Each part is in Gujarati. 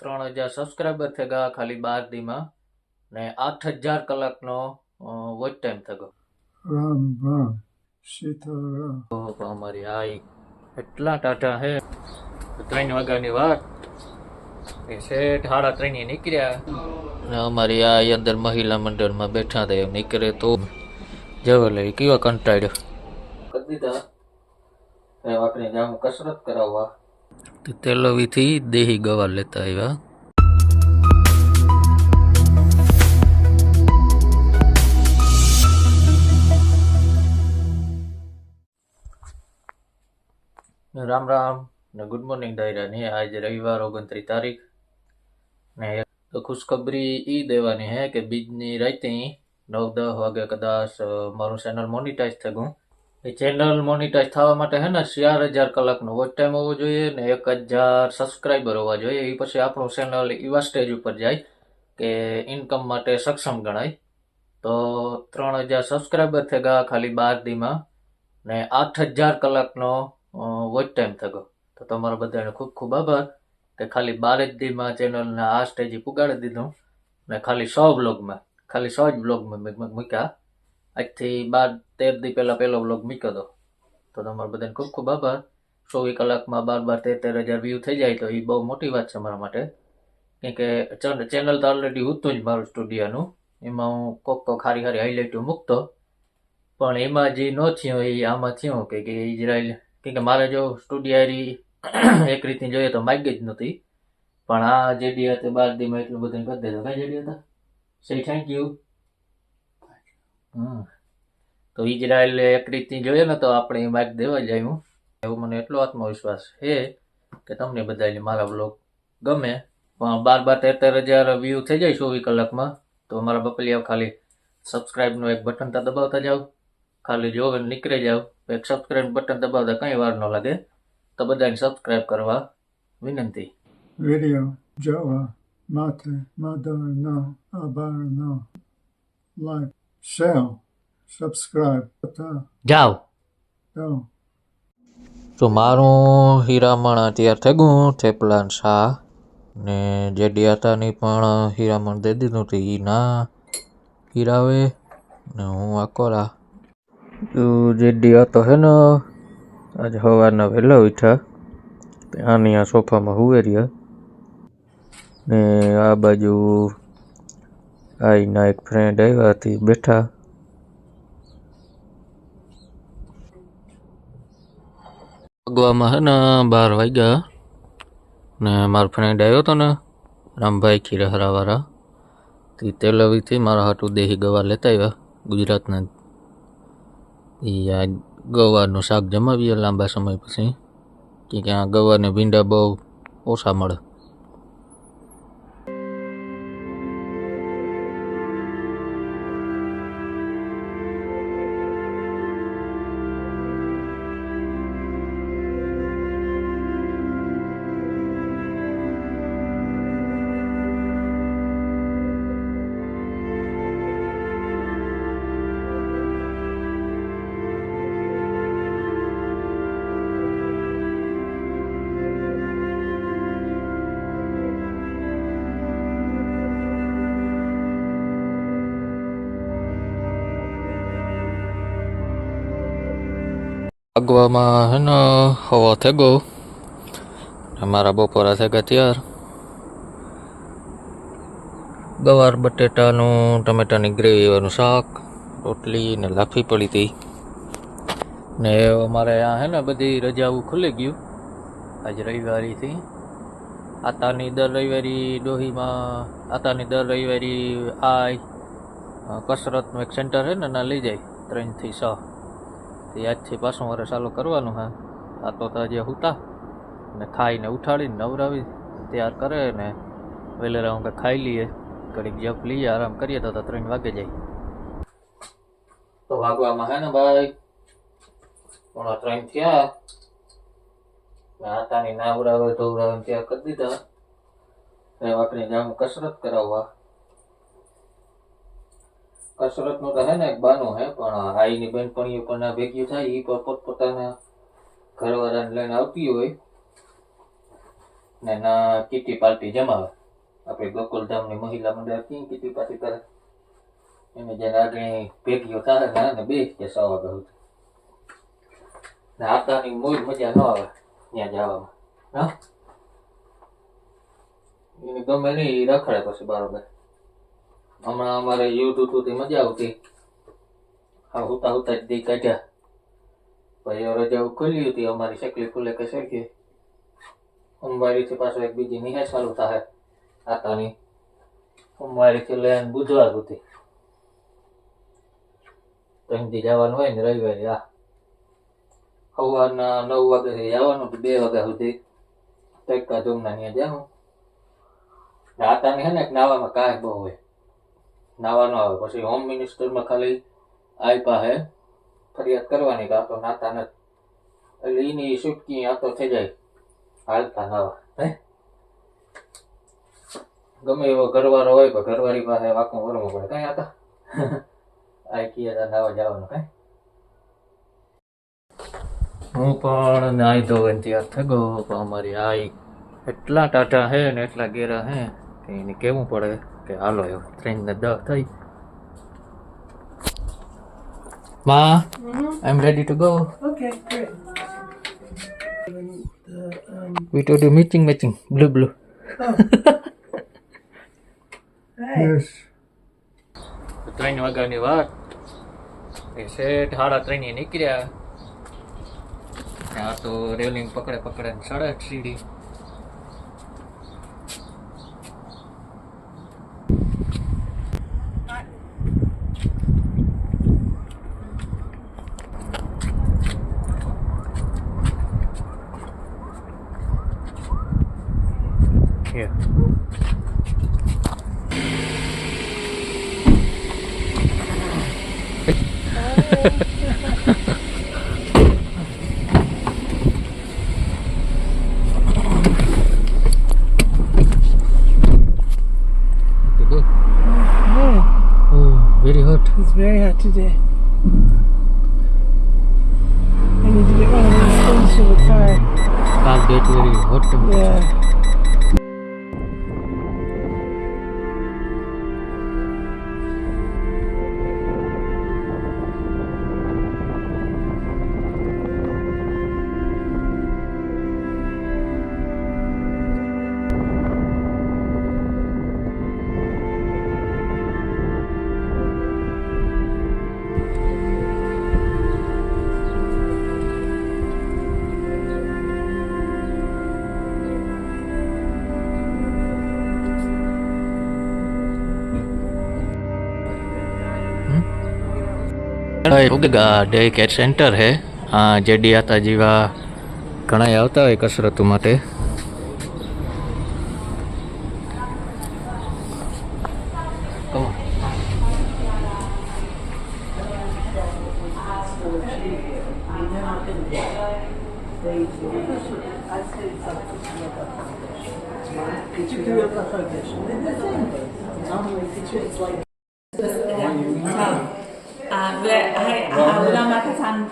ત્રણ હજાર સબસ્ક્રાઈબર થઈ ગયા ખાલી બાર દીમાં ને આઠ હજાર કલાકનો વોચ ટાઈમ થયો રામ રામ સીતારામ. અમારી આઈ એટલા ટાટા હે. ત્રણ વાગ્યાની વાત. એ શેઠ સાડા ત્રણે નીકળ્યા. ને અમારી આ અંદર મહિલા મંડળમાં બેઠા હતા એમ નીકળે તો જવે લઈ. કેવા કંટાળ્યો. કરી દીધા. આપણે જામ કસરત કરાવવા. તેલવીથી દેહી ગવા લેતા આવ્યા. રામ રામ. ને ગુડ મોર્નિંગ ડાયરાની. આજે રવિવાર ઓગણત્રીસ તારીખ. ને તો ખુશખબરી એ દેવાની હે કે બીજની રાતે નવ દસ વાગે કદાચ મારું ચેનલ મોનિટાઈઝ થઈ ગયું એ ચેનલ મોનિટાઈઝ થવા માટે હે ને ચાર હજાર કલાકનો વોચ ટાઈમ હોવો જોઈએ ને એક હજાર સબસ્ક્રાઈબર હોવા જોઈએ. એ પછી આપણું ચેનલ એવા સ્ટેજ ઉપર જાય કે ઇન્કમ માટે સક્ષમ ગણાય. તો ત્રણ હજાર સબસ્ક્રાઈબર થઈ ગયા ખાલી બાર દીમાં ને આઠ હજાર કલાકનો વોચ ટાઈમ થયો તો તમારા બધાને ખૂબ ખૂબ આભાર કે ખાલી બાર જ દીમાં ચેનલને આ સ્ટેજે પુગાડી દીધું ને ખાલી સો બ્લોગમાં ખાલી સો જ બ્લોગમાં મૂક્યા. આજથી બાર, તેર દી પહેલાં પહેલો બ્લોગ મૂક્યો હતો. તો તમારા બધાને ખૂબ ખૂબ આભાર. ચોવીસ કલાકમાં બાર બાર, તેર તેર હજાર વ્યૂ થઈ જાય તો એ બહુ મોટી વાત છે મારા માટે. કેમ કે ચેનલ તો ઓલરેડી હતું જ મારું સ્ટુડિયોનું એમાં હું કોક કોક ખારી ખારી હાઇલાઇટો મૂકતો. પણ એમાં જે ન થયું એ આમાં થયું કે કે ઇઝરાયલ કેમ કે મારે જો સ્ટુડિયારી એક રીતની જોઈએ તો માગી જ નહોતી. પણ આ જેડી હતી બાર દીમાં એટલું બધું કરી દેતો કઈ જેડી હતા? સે થેન્ક યુ તો ઇઝરાયલ એક રીતની જોઈએ ને તો આપણે એ માગ દેવા જાય હું એવું મને એટલો આત્મવિશ્વાસ છે કે તમને બધાને મારા બ્લોગ ગમે. પણ બાર બાર તેર હજાર વ્યૂ થઈ જાય ચોવીસ કલાકમાં, તો મારા બપલિયા ખાલી સબસ્ક્રાઇબનું એક બટન તો દબાવતા જાઓ. ખાલી જો નીકળી જાઓ એક સબસ્ક્રાઈબ બટન દબાવતા કંઈ વાર ન લાગે. તો બધાને સબસ્ક્રાઈબ કરવા વિનંતી. વીડિયો જોવા ન આભાર ન લાઈક શેર સબસ્ક્રાઈબ જાઓ. જાઓ તો મારું હીરામણ તૈયાર થઈ ગયું થેપલાન શાહ. શા ને જેડી ડિયાતાની પણ હીરામણ દઈ દીધું હતું એ ના હીરાવે. ને હું આકોરા. તું જે ડિયાતો હે ને આજે સવારના વહેલા ઉઠ્યા આની આ સોફામાં હુવે રહ્યા. ને આ બાજુ આઈના એક ફ્રેન્ડ આવ્યા હતી બેઠા. અગવામાં હે ને બાર વાગ્યા ને મારો ફ્રેન્ડ આવ્યો હતો ને રામભાઈ ખીરહરાવાળા. તે તેલવીથી મારા હાટું દેહી ગવા લેતા આવ્યા, ગુજરાતના. એ આ ગવાનું શાક જમાવીએ લાંબા સમય પછી કે કે આ ગવાને ભીંડા બહુ ઓછા મળે. અગવામાં હે ને હવા થઈ ગયો અમારા બપોરા થઈ ગયા ત્યાર. ગવાર બટેટાનું, ટમેટાની ગ્રેવીનું શાક, રોટલી ને લાફી પડી હતી. ને અમારે આ હે ને બધી રજાઓ ખુલી ગયું. આજ રવિવારીથી આતાની દર રવિવારી ડોહીમાં, આતાની દર રવિવારી આય કસરતનું એક સેન્ટર છે ને ના લઈ જાય, ત્રણથી છ. તે આજથી પાછું મારે ચાલુ કરવાનું હે. આ તો તો હજી હુતા ને ખાઈને ઉઠાડીને નવરાવી તૈયાર કરે ને વહેલેરા હું ખાઈ લઈએ, ઘડીક જપ લઈએ, આરામ કરીએ તો ત્રણ વાગે જાય. તો વાગવામાં હે ને ભાઈ? પણ ત્રણ થયા. નાતાની ના ઉડાવે તો ઉડાવે ત્યાં કરી દીધા. એ આપણે જામ કસરત કરાવવા. કસરતનું તો હે ને એક બાનું હે, પણ આઈની બહેનપણીઓ પણ આ ભેગી થાય એ પણ પોતપોતાના ઘરવાળાને લઈને આવતી હોય ને ના કીટી પાર્ટી જમાવે. આપણે ગોકુલધામની મહિલા મંડળ કેમ કીટી પાર્ટી કરે? એને જેને આગળ ભેગીઓ થાય ને ને બે કે સવા ગયું ને આતાની મોજ મજા ન આવે ત્યાં જવામાં. હા? એને ગમે નહીં રખડે પછી બરોબર. હમણાં અમારે યુટ્યુબ સુધી મજા આવતી. હા હુતા હુતા જ દી કાઢ્યા. પછી રજાઓ ખુલી હતી, અમારી શકલી ખુલે કે સરખી સોમવારીથી પાછો એક બીજી નિહાળ ચાલુ થાય આતાની સોમવારીથી લઈને બુધવાર સુધી. ત્રણથી જવાનું હોય ને રવિવારે આ સવારના નવ વાગ્યાથી જવાનું બે વાગ્યા સુધી. તડકા જમના ત્યાં જાઉં. આતાની હે ને નાવામાં કાંઈ બહુ હોય. નાવા ન આવે. પછી હોમ મિનિસ્ટરમાં ખાલી આઈ પાસે ફરિયાદ કરવાની કે આ તો નાતા નથી. એટલે એની સુટકી આ તો થઈ જાય. હાલતા નાવા, હે? ગમે એવો ઘરવાળો હોય પણ ઘરવાળી પાસે વાંકું કરવું પડે. કઈ હતા આ કીએ નાવા જવાનું કઈ હું પણ નાઈ ધોઈને તૈયાર થઈ ગયો પણ અમારી આઈ એટલા ટાટા હે ને એટલા ગેરા હે કે એને કેવું પડે? કે હાલો એવો ટ્રેન ને દસ થઈ માં I am ready to go Okay, great. We to do meeting matching blue blue. Right. Yes. ત્રણ વાગ્યાની વાત એ શેઠ સાડા ત્રણે નીકળ્યા આ તો રેલિંગ પકડે પકડે ને સડે hot. it's very hot today. I need to get one of these things for the car. Can't get very hot. Yeah. Day care centre હે. હા જેડી આતા જેવા ઘણા આવતા હોય કસરતો માટે.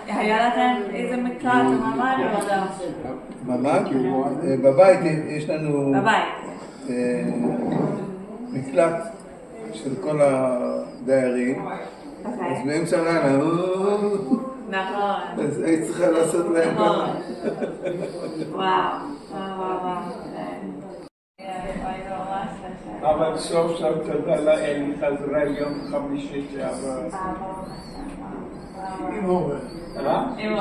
היה לכם איזה מקלט או ממ"ד או לא? ממ"ד? אה, בבית יש לנו בבית. אה, מקלט של כל הדיירים, אז אוקיי. באמצע הלילה, "אה", נכון. אז היית צריכה לעשות להם. ככה. וואו. וואו וואו וואו. אה, אוי, זה ממש קשה. אבל סוף סוף תודה לאל היא חזרה יום חמישי שעבר. Ah? Eu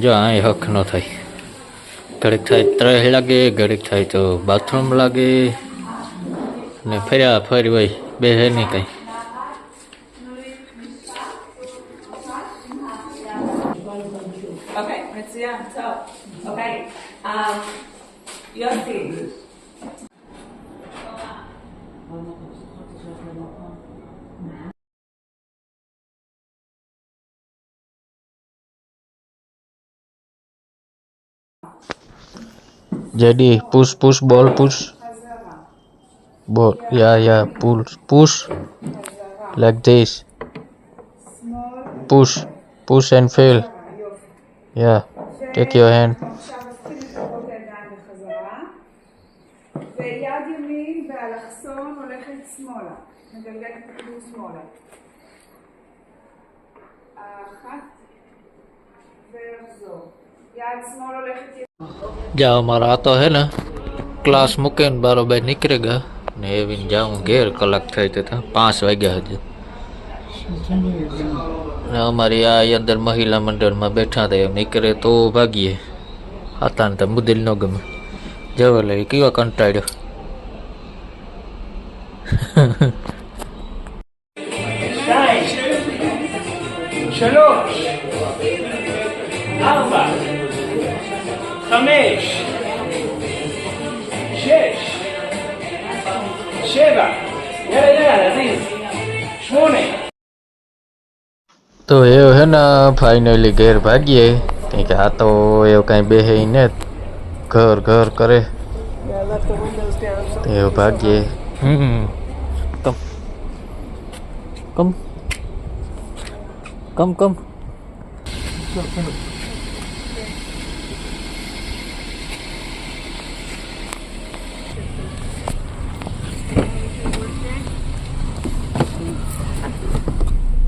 જો આ હક ન થાય ઘડીક થાય ત્રહ લાગે ઘડીક થાય તો બાથરૂમ લાગે. ને ફર્યા ફરી હોય બે હે નહીં કઈ. JD, push, push, ball, push. Ball, yeah, yeah, push, push. Like this. Push, push and fail. Yeah, take your hand. ויד ימין באלכסון הולכת שמאלה. מגלגלת את הכדור שמאלה. אחת. ולחזור. יד שמאל הולכת જાઓ મારા આ તો હે ને ક્લાસ મૂકીને બરોબર નીકળી ગયા ને એવીને જાઉં ઘેર કલાક થઈ તો ત્યાં પાંચ વાગ્યા હજી ને અમારી આ અંદર મહિલા મંડળમાં બેઠા હતા એમ નીકળે તો ભાગીએ હતા ને તો મુદિલ ન ગમે જવા લે કેવા કંટાળ્યો שלוש, ארבע, חמש, שש, שבע, יאללה יאללה, זיז, שמונה. તો એ હે ને ફાઇનલી ઘેર ભાગીએ કેમ કે આ તો એવું કાંઈ બેહે ને ઘર ઘર કરે Yeah, I left the windows down. So તો એવું ભાગીએ હમ કમ કમ કમ કમ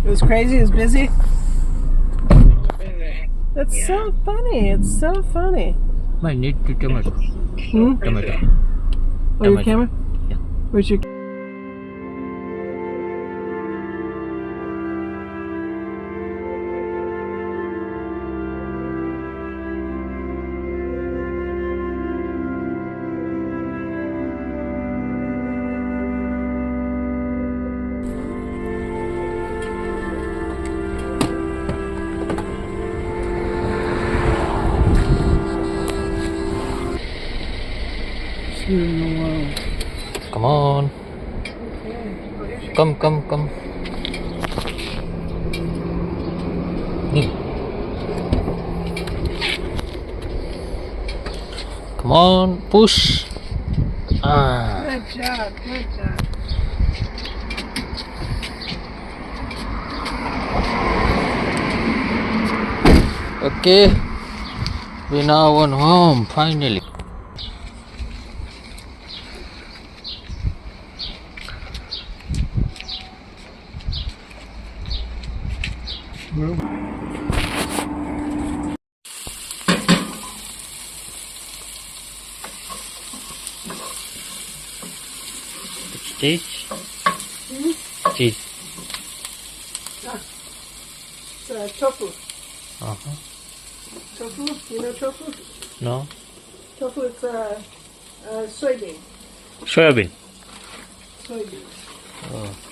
it was crazy. It was busy. That's so funny. It's so funny. My need to tomato. Hmm? Tomato. Oh, your camera? Yeah. Where's your? Come on, push. Ah. Good job. Good job. Okay. We now on home finally. Cheese. Cheese. It's uh, tofu. Uh huh. Tofu. You know tofu? No. Tofu. It's uh, uh, soybean. Soybean. Soybean.